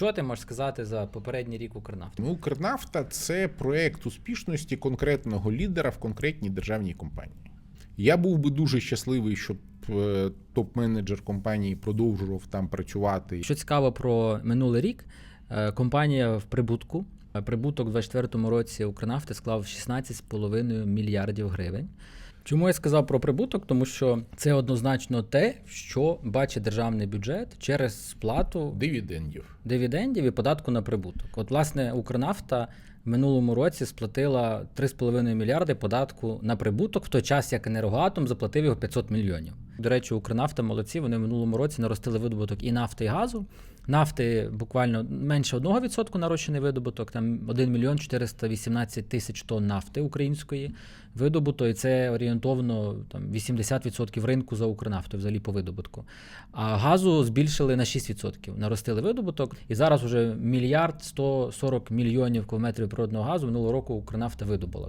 Що ти можеш сказати за попередній рік Укрнафти? Ну, Укрнафта це проект успішності конкретного лідера в конкретній державній компанії. Я був би дуже щасливий, щоб е, топ-менеджер компанії продовжував там працювати. Що цікаво про минулий рік, е, компанія в прибутку. Прибуток у 2024 році Укрнафти склав 16,5 мільярдів гривень. Чому я сказав про прибуток? Тому що це однозначно те, що бачить державний бюджет через сплату Дивідендів. дивідендів і податку на прибуток. От, власне, Укрнафта в минулому році сплатила 3,5 мільярди податку на прибуток, в той час як енергоатом заплатив його 500 мільйонів. До речі, Укрнафта молодці. Вони в минулому році наростили видобуток і нафти, і газу. Нафти буквально менше 1% нарощений видобуток, там 1 мільйон 418 тисяч тонн нафти української видобуто, і це орієнтовно там 80% ринку за Укрнафтою взагалі по видобутку. А газу збільшили на 6%, наростили видобуток, і зараз уже мільярд 140 мільйонів кубометрів природного газу минулого року Укрнафта видобула.